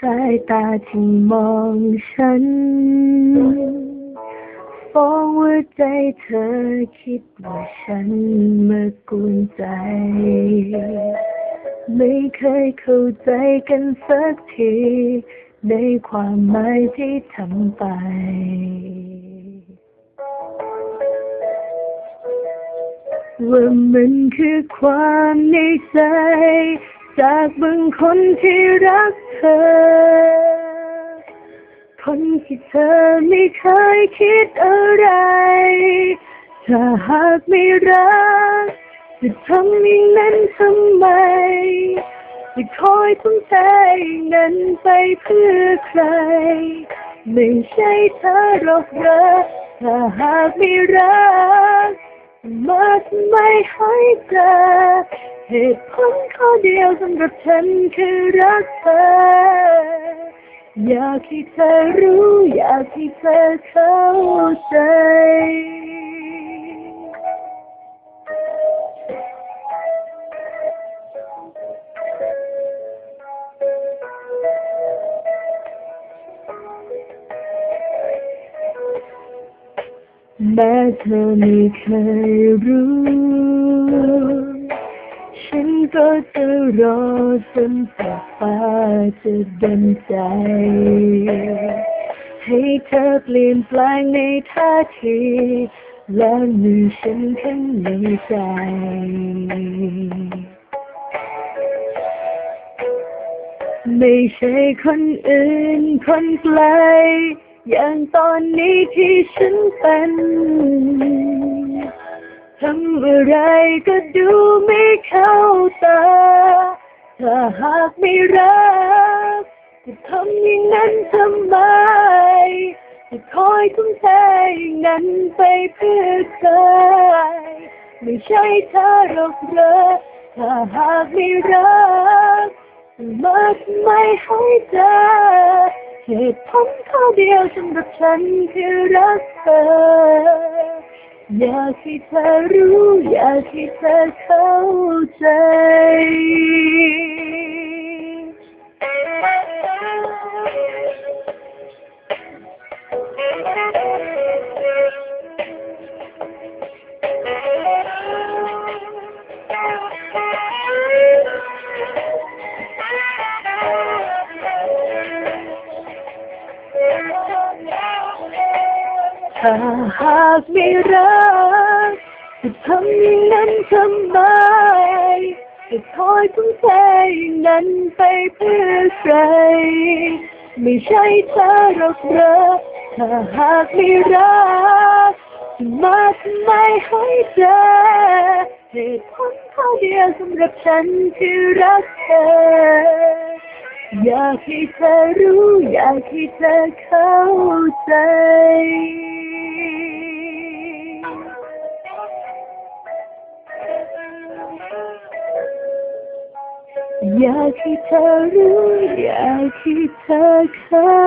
สายตาที่มองฉันฟ้องว่าใจเธอคิดว่าฉันมากวนใจ ไม่เคยเข้าใจกันสักที ในความหมายที่ทำไปว่ามันคือความในใจ จากบางคนที่รักเธอ คนที่เธอไม่เคยคิดอะไร ถ้าหากไม่รัก จะทำอย่างนั้นทำไม จะคอยทุ่มเทนั้นไปเพื่อใคร ไม่ใช่เธอหรอกเหรอถ้าหากไม่รักมาทำไมให้เจอเหตุผลข้อเดียวสำหรับฉันคือรักเธอ อยากให้เธอรู้ อยากให้เธอเข้าใจ แม้เธอไม่เคยรู้ ฉันก็จะรอจนฟ้าฟ้าจะดันใจ ให้เธอเปลี่ยนแปลงในท่าทีและมือฉันข้างในใจไม่ใช่คนอื่นคนไกล อย่างตอนนี้ที่ฉันเป็นทำอะไรก็ดูไม่เข้าตา ถ้าหากไม่รัก จะทำอย่างนั้นทำไม จะคอยทุ่มเทอย่างนั้นไปเพื่อใครไม่ใช่เธอหรอกเหรอถ้าหากไม่รัก มาทำไมให้เจอ เหตุผลข้อเดียวสำหรับฉันคือรักเธอ อยากให้เธอรู้ อยากให้เธอเข้าใจ ถ้าหากไม่รักจะทำอย่างนั้นทำไมจะคอยทุ่มเทอย่างนั้นไปเพื่อใคร ไม่ใช่เธอหรอกเหรอถ้าหากไม่รักจะมาทำไมให้เจอเหตุผลข้เดียวสำหรับฉันคือรักเธอ อยากให้เธอรู้ อยากให้เธอเข้าใจ อยากให้เธอรู้ อยากให้เธอเข้า